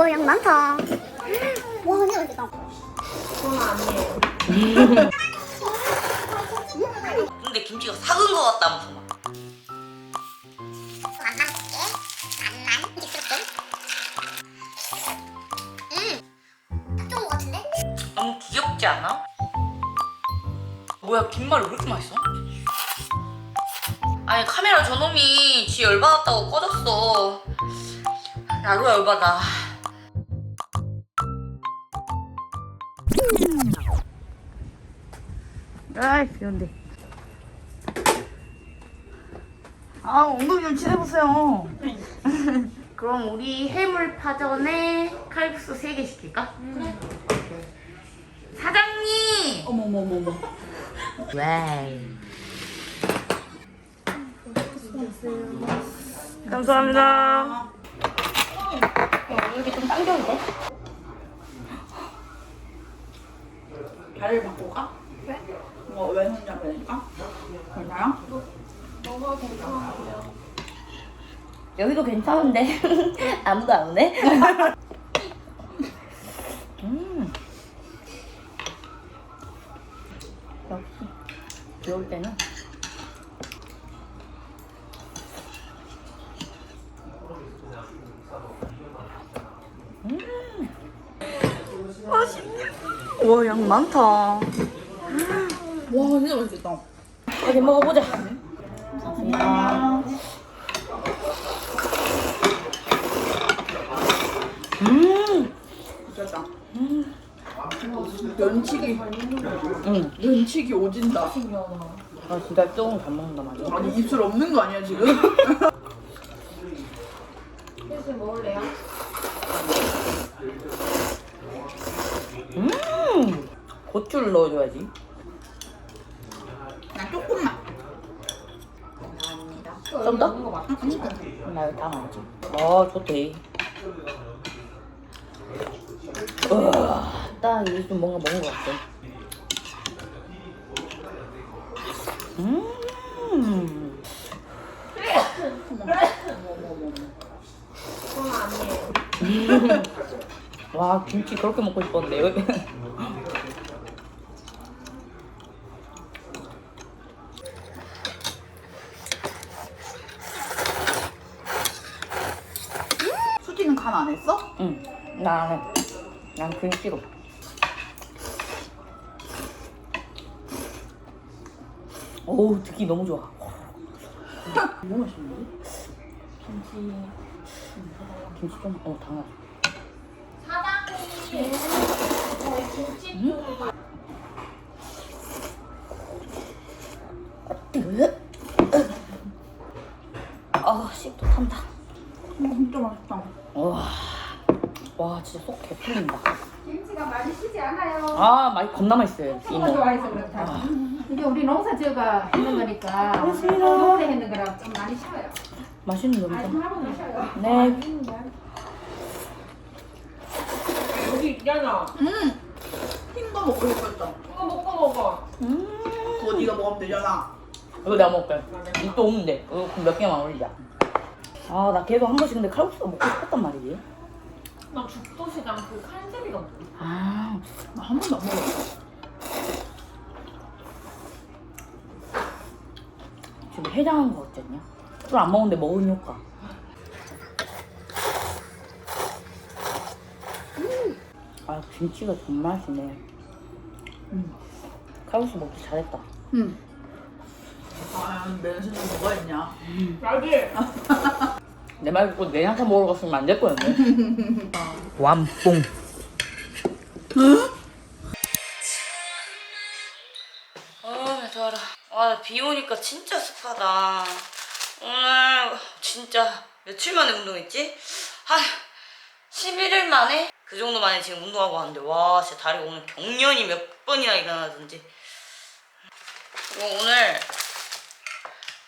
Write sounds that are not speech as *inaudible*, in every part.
와, 양 많다. 와, 진짜 맛있다. 근데 김치가 삭은 것 같다면서 막. 만만하게 만만 미끄럽게. 음, 딱 좋은 것 같은데? 너무 귀엽지 않아? 뭐야 김말이 왜 이렇게 맛있어? 아니 카메라 저놈이 지 열받았다고 꺼졌어 나도 열받아 아이 비온데 아 엉덩이 좀 치워보세요 *laughs* 그럼 우리 해물 파전에 칼국수 3개 시킬까? 사장님! 어머머머머. *laughs* 와이. 감사합니다. 여기 좀 돼? 자리를 바꿀까? 왜? 이거 왼손잡이 되니까? 괜찮아요? 여기도 괜찮은데 *laughs* 아무도 안 오네. *laughs* 음. 역시 비올 때는 와, 양 많다. *gasps* 와 진짜 맛있겠다. 어디 먹어보자. 아, 음, 미쳤다. 면치기 응. 면치기 오진다. 아 진짜 조금 잘 먹는다 말이야. 아니 입술 없는 거 아니야 지금? 음, 고추를 넣어줘야지. 나 조금만. 좀 더? 나 이거 다 먹지. 어, 좋대. 우와, 딱 이게 좀 뭔가 먹은 것 같아. 음. *laughs* 와, 김치 그렇게 먹고 싶었는데. *laughs* 여기. 수지는 간 안 했어? 응, 나는, 난 김치로. 어우, 듣기 너무 좋아. 너무 맛있는데? 김치, 김치 좀, 어, 당연. 아, 씹도 탄다. 어, 진짜 맛있다. 와, 와, 진짜 속 개풀린다. 김치가 많이 쉬지 않아요. 아, 맛이 겁나 맛있어요. 소가 이모. 좋아해서 그렇다. 이게 우리 농사 지어가 했는 거니까. 겨울에 했는 거라 좀 많이 쉬어요. 맛있는 놈이다. 아직 하고 쉬어요. 네. 여기 있잖아. 음! 흰거 먹고 싶었어. 이거 먹고 먹어. 음. 그거 네가 먹으면 되잖아. 이거 내가 먹을게. 이또 없는데. 이거 그럼 몇 개만 올리자. 아, 나 계속 한 번씩 근데 칼국수가 먹고 싶었단 말이지. 나 죽도시장 그 칼제비가 뭐야? 아, 나 한 번도 안 먹었어. 지금 해장한 거 어쨌냐? 술 안 먹는데 먹은 효과. 아, 김치가 정말 맛있네. 음. 칼국수 먹기 잘했다. 응. 아, 면수는 뭐가 있냐? 나지? 내 말 듣고 내한테 먹으러 갔으면 안 될 거였네. *laughs* 완뽕. 아, 좋아라. 아, 비 오니까 진짜 습하다. 오늘 진짜 며칠 만에 운동했지? 한 11일 만에? 그 정도 만에 지금 운동하고 왔는데 와, 진짜 다리 오늘 경련이 몇 번이나 일어나던지. 그리고 오늘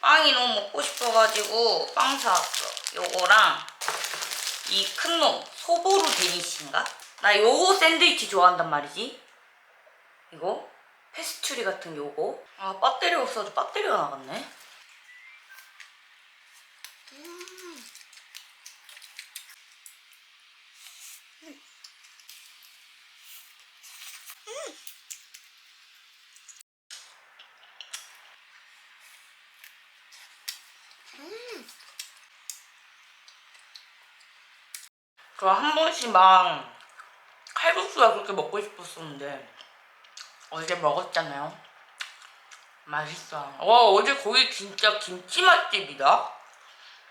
빵이 너무 먹고 싶어가지고 빵 사왔어. 요거랑 이 큰 놈 소보루 데니시인가? 나 요거 샌드위치 좋아한단 말이지. 이거 페스츄리 같은 요거. 아 배터리 없어도 배터리가 나갔네. 저 한 번씩 막 칼국수가 그렇게 먹고 싶었었는데 어제 먹었잖아요. 맛있어. 와 어제 거기 진짜 김치 맛집이다.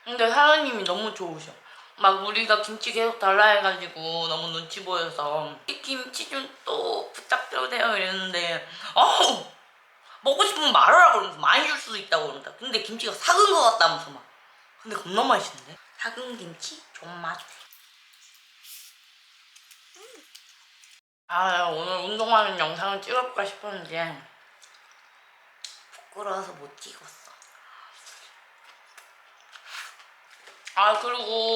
근데 사장님이 너무 좋으셔. 막 우리가 김치 계속 달라 해가지고 너무 눈치 보여서 이 김치 좀 또 부탁드려요 이랬는데 어우 먹고 싶으면 말하라 그러면서 많이 줄 수도 있다고 그런다. 근데 김치가 삭은 것 같다면서 막. 근데 겁나 맛있는데? 삭은 김치 존맛. 아 오늘 운동하는 영상을 찍어볼까 싶었는데 부끄러워서 못 찍었어. 아 그리고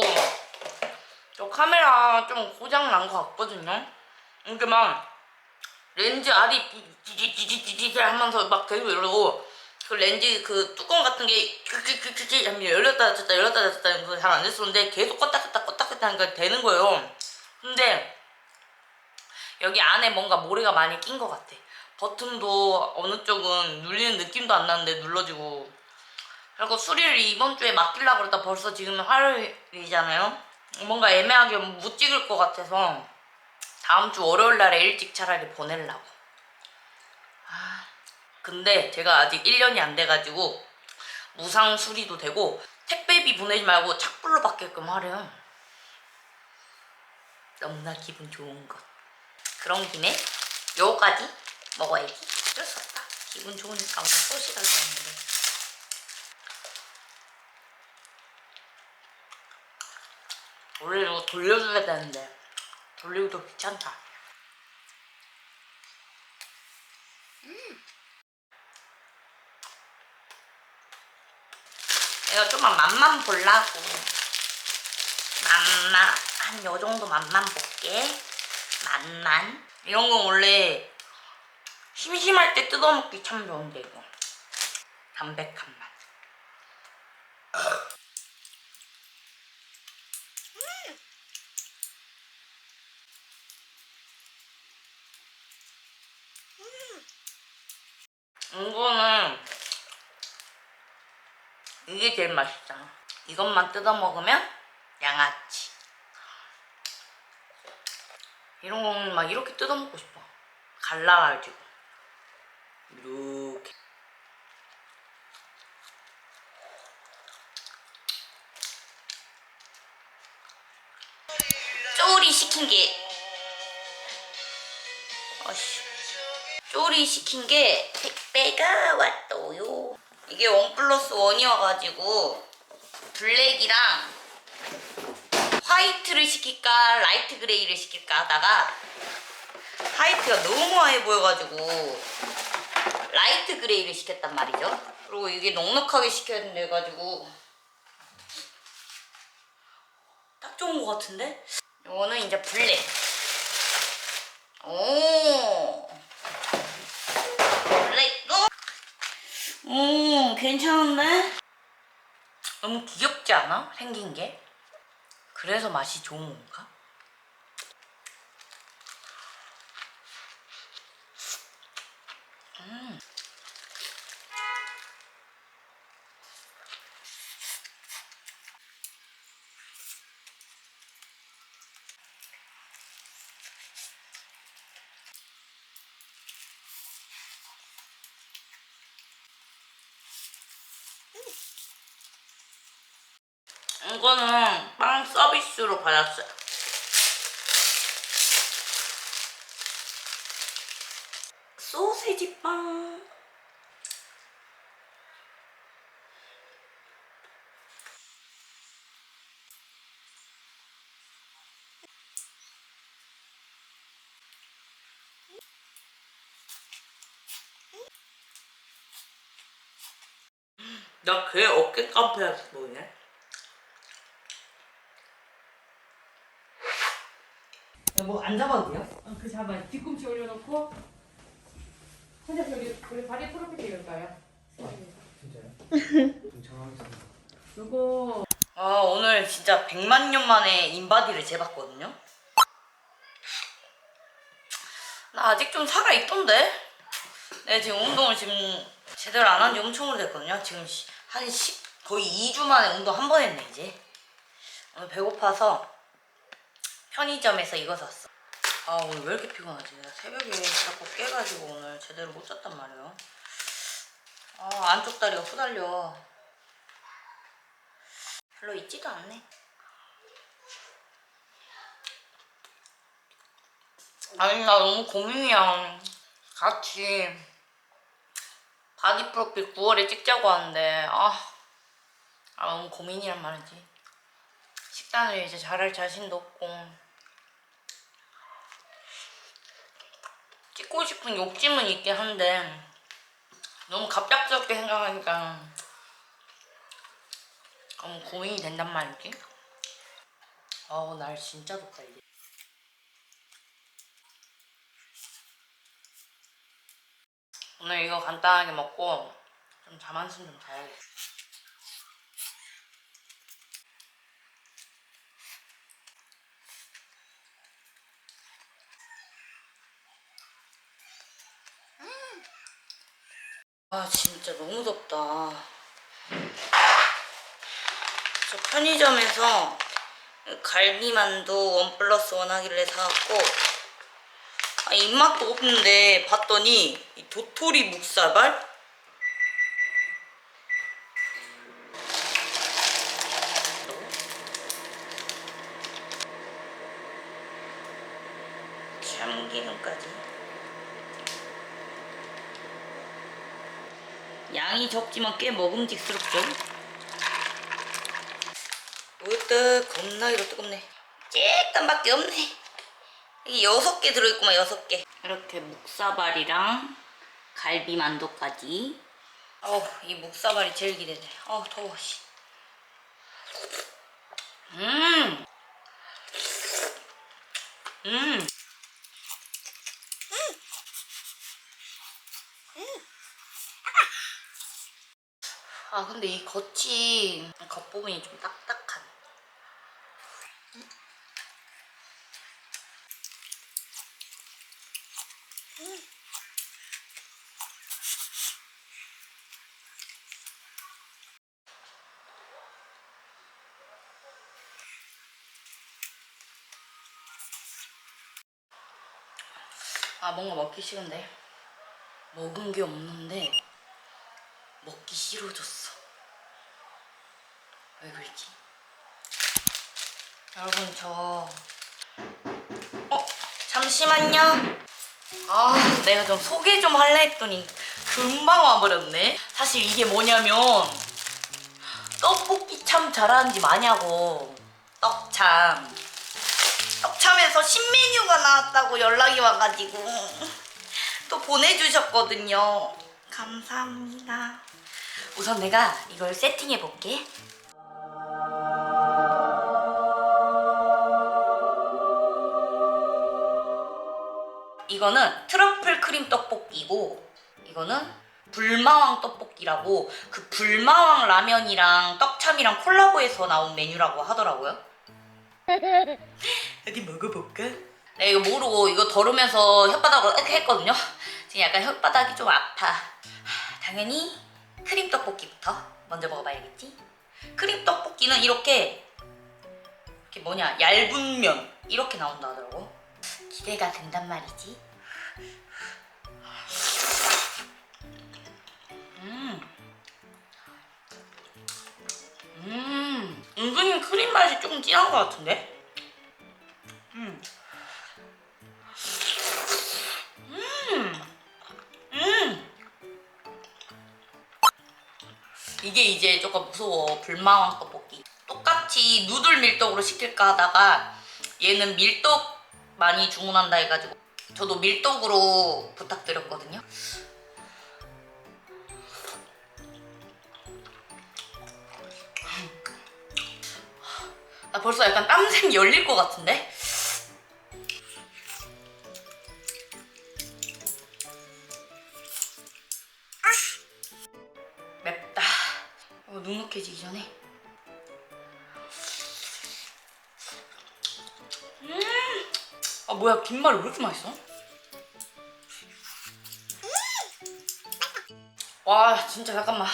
저 카메라 좀 고장 난 것 같거든요. 이렇게 막 렌즈 알이 지지지지지지 하면서 막 계속 이러고 그 렌즈 그 뚜껑 같은 게 큐큐큐큐 하면 열렸다 닫혔다 열렸다 닫혔다 잘안 됐었는데 계속 껐다 켰다 껐다 켰다 하니까 되는 거예요. 근데 여기 안에 뭔가 모래가 많이 낀 것 같아. 버튼도 어느 쪽은 눌리는 느낌도 안 나는데 눌러지고 그리고 수리를 이번 주에 맡기려고 그러다 벌써 지금 화요일이잖아요. 뭔가 애매하게 못 찍을 것 같아서 다음 주 월요일 날에 일찍 차라리 보내려고. 아, 근데 제가 아직 1년이 안 돼가지고 무상 수리도 되고 택배비 보내지 말고 착불로 받게끔 하래요. 너무나 기분 좋은 것. 그런 김에 요거까지 먹어야지. 어쩔 수 없다. 기분 좋으니까 오늘 소식을 먹는데. 원래 이거 돌려줘야 되는데 돌리기도 귀찮다. 내가 좀만 맛만 보려고 맛만 한 요 정도 맛만 볼게 맛만? 이런 건 원래 심심할 때 뜯어먹기 참 좋은데 이거. 담백한 맛. 이거는 이게 제일 맛있잖아. 이것만 뜯어 먹으면 양아치. 이런 거는 막 이렇게 뜯어 먹고 싶어. 갈라가지고 이렇게. 쪼리 시킨 게 어씨 쪼리 시킨 게 택배가 왔어요. 이게 원 플러스 원이어가지고 블랙이랑 화이트를 시킬까 라이트 그레이를 시킬까 하다가 화이트가 너무 화해 보여가지고 라이트 그레이를 시켰단 말이죠. 그리고 이게 넉넉하게 시켜야 된다 해가지고 딱 좋은 것 같은데? 이거는 이제 블랙. 오. 블랙. 어? 오, 괜찮은데? 너무 귀엽지 않아? 생긴 게? 그래서 맛이 좋은 건가? 음. 이거는 빵 서비스로 받았어요. 소세지 빵. 나걔 어깨 깜패였어 보이 뭐 안 잡아도 돼요? 어, 그 잡아 뒤꿈치 올려놓고 혼자 저기 우리 발이 프로필 읽을까요? 진짜요? *laughs* 정하겠습니다. 요거 아 오늘 진짜 100만 년 만에 인바디를 재봤거든요. 나 아직 좀 살아 있던데? 내가 지금 운동을 지금 제대로 안 한 지 엄청 오래됐거든요. 지금 시- 한 10, 거의 2주 만에 운동 한 번 했네 이제. 오늘 배고파서 편의점에서 이거 샀어. 아 오늘 왜 이렇게 피곤하지? 내가 새벽에 자꾸 깨가지고 오늘 제대로 못 잤단 말이에요. 아 안쪽 다리가 후달려. 별로 있지도 않네. 아니 나 너무 고민이야. 같이 바디 프로필 9월에 찍자고 하는데 아, 아 너무 고민이란 말이지. 식단을 이제 잘할 자신도 없고 찍고 싶은 욕심은 있긴 한데 너무 갑작스럽게 생각하니까 너무 고민이 된단 말이지. 아우 날 진짜 덥다 이제. 오늘 이거 간단하게 먹고 좀잠 한숨 좀 자야겠어. 아 진짜 너무 덥다. 저 편의점에서 갈비만두 원 플러스 원 하길래 사왔고 아, 입맛도 없는데 봤더니 이 도토리 묵사발 참기름까지 적지만 꽤 먹음직스럽죠? 으뜨 겁나기로 뜨겁네 쬐깐밖에 없네 이게 여섯 개 들어있구만 여섯 개 이렇게 묵사발이랑 갈비 만두까지 어우 이 묵사발이 제일 기대돼 어우 더워 씨. 음. 음. 아 근데 이 겉이 겉부분이 좀 딱딱한. 아 뭔가 먹기 싫은데. 먹은 게 없는데 먹기 싫어졌어 왜 그랬지? 여러분 저 어? 잠시만요 아 내가 좀 소개 좀 할라 했더니 금방 와버렸네 사실 이게 뭐냐면 떡볶이 참 잘하는지 마냐고 떡참 떡참에서 신메뉴가 나왔다고 연락이 와가지고 또 보내주셨거든요. 감사합니다. 우선 내가 이걸 세팅해 볼게. 이거는 트러플 크림 떡볶이고 이거는 불마왕 떡볶이라고 그 불마왕 라면이랑 떡참이랑 콜라보해서 나온 메뉴라고 하더라고요. *laughs* 어디 먹어볼까? 내가 이거 모르고 이거 덜으면서 혓바닥으로 이렇게 했거든요. 지금 약간 혓바닥이 좀 아파. 하, 당연히 크림 떡볶이부터 먼저 먹어봐야겠지. 크림 떡볶이는 이렇게 이렇게 뭐냐 얇은 면 이렇게 나온다 하더라고. 기대가 된단 말이지. 음, 은근히 크림 맛이 조금 진한 것 같은데? 음. 음. 음. 이게 이제 조금 무서워. 불마왕 떡볶이. 똑같이 누들 밀떡으로 시킬까 하다가 얘는 밀떡 많이 주문한다 해가지고 저도 밀떡으로 부탁드렸거든요. 나 벌써 약간 땀샘 열릴 것 같은데? 맵다. 어, 눅눅해지기 전에. 음! 아 뭐야 김말이 왜 이렇게 맛있어? 와 진짜 잠깐만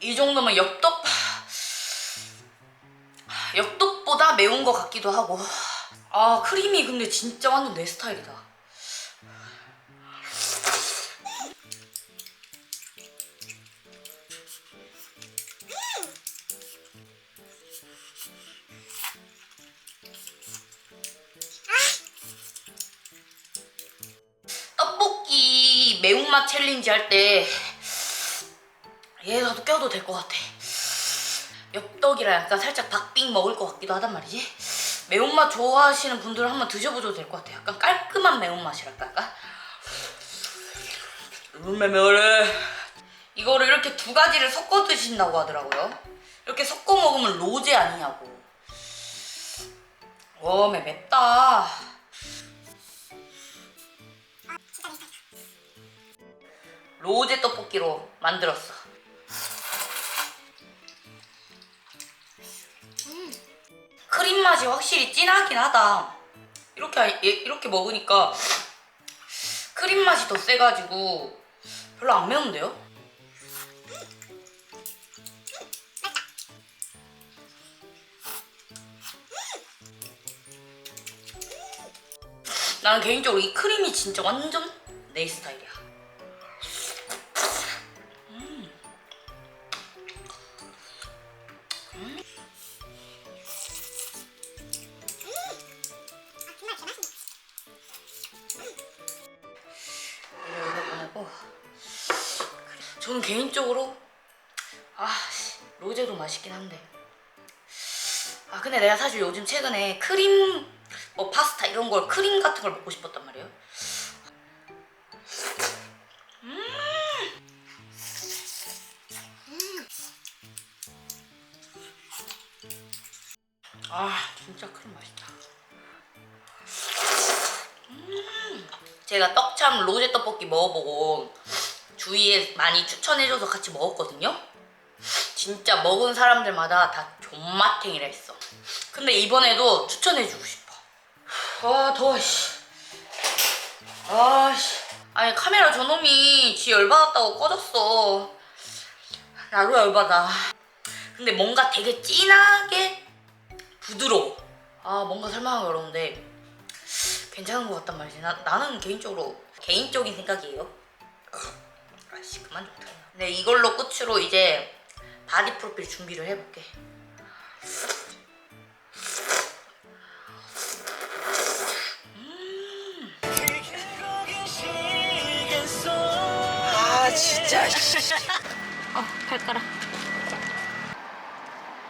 이 정도면 엽떡 엽떡 매운 것 같기도 하고 아 크림이 근데 진짜 완전 내 스타일이다. 떡볶이 매운맛 챌린지 할 때 얘라도 껴도 될 것 같아. 엽떡이라 약간 살짝 박빙 먹을 것 같기도 하단 말이지. 매운맛 좋아하시는 분들은 한번 드셔보셔도 될 것 같아. 약간 깔끔한 매운맛이랄까? 약간? 룸메메어를 이거를 이렇게 두 가지를 섞어 드신다고 하더라고요. 이렇게 섞어 먹으면 로제 아니냐고. 와, 매 맵다. 로제 떡볶이로 만들었어. 크림 맛이 확실히 진하긴 하다. 이렇게 아- 예- 이렇게 먹으니까 크림 맛이 더 세가지고 별로 안 매운데요? 나는 개인적으로 이 크림이 진짜 완전 내 스타일이야. 사실 요즘 최근에 크림 뭐 파스타 이런 걸 크림 같은 걸 먹고 싶었단 말이에요 아 진짜 크림 맛있다 제가 떡참 로제 떡볶이 먹어보고 주위에 많이 추천해줘서 같이 먹었거든요. 진짜 먹은 사람들마다 다 존맛탱이라 했어. 근데 이번에도 추천해주고 싶어. 아 더워 씨. 아씨. 아니 카메라 저놈이 지 열받았다고 꺼졌어. 나도 열받아. 근데 뭔가 되게 진하게 부드러워. 아 뭔가 설명하기 어려운데 괜찮은 것 같단 말이지. 나, 나는 개인적으로 개인적인 생각이에요. 아씨 그만 좀 틀어. 네 이걸로 끝으로 이제 바디 프로필 준비를 해볼게. 어 발가락.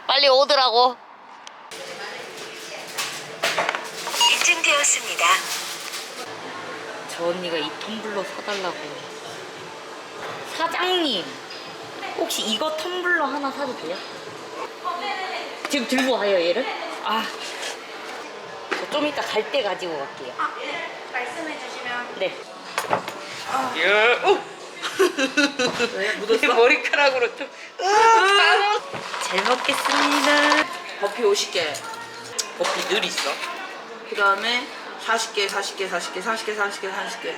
빨리 오더라고. 인증되었습니다. 저 언니가 이 텀블러 사달라고. 사장님, 혹시 이거 텀블러 하나 사도 돼요? 지금 들고 와요, 얘를? 아. 저좀 이따 갈 때 가지고 갈게요. 아, 네. 말씀해 주시면. 네. 예, 오! 왜 *laughs* 묻었어? 내 머리카락으로 좀. 아, 잘 먹겠습니다. 버피 50개. 커피 늘 있어. 그 다음에 40개, 40개, 40개, 40개, 40개, 40개.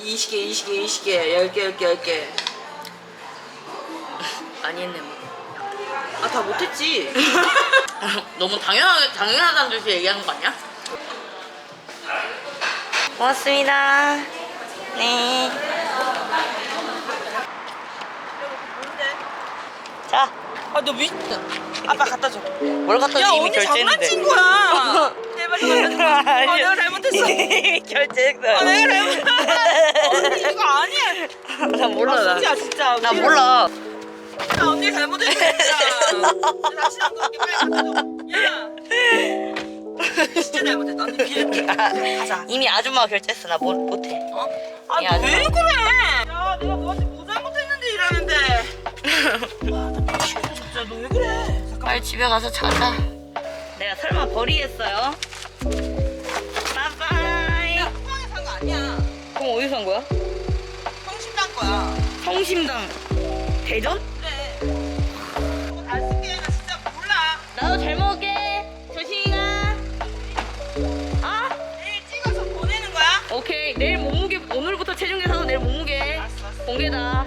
20개, 20개, 20개, 10개, 10개, 10개. 많이 했네, 뭐. 아, 다 못했지? *laughs* 너무 당연하게, 당연하다는 듯이 얘기하는 거 아니야? 고맙습니다. 네. 자, 아, 너 미... 아빠 갖다 줘. 뭘 갖다 야, 줘 이미 언니 결제했는데. 장난친 거야. *laughs* 제발 좀 갖다 줘. 아, 내가 잘못했어. 이미 *laughs* 결제했어. 아, 내가 잘못했어. 언니, 이거 아니야. 나 몰라, 나. 진짜, 진짜. 나 몰라. 나 언니 잘못했어, 진짜. *laughs* 다시 안 그렇게 빨리 갖다 줘. 야. 진짜 잘못했다. 언니 미안해. 가자. 이미 아줌마가 결제했어. 나 못, 못해. 어? 아, 야, 왜 그래? 야, 내가 너한테 뭐 빨리 집에 가서 자자. 내가 설마 버리겠어요? 빠빠이. 쿠팡에 산 거 아니야. 그럼 어디서 산 거야? 성심당 거야. 성심당. 대전? 그래. 이거 잘 쓸게. 나 진짜 몰라. 나도 잘 먹을게. 조심히 가. 아? 내일 찍어서 보내는 거야? 오케이. 내일 몸무게, 오늘부터 체중 계산은 내일 몸무게. 알았어, 알았어. 공개다.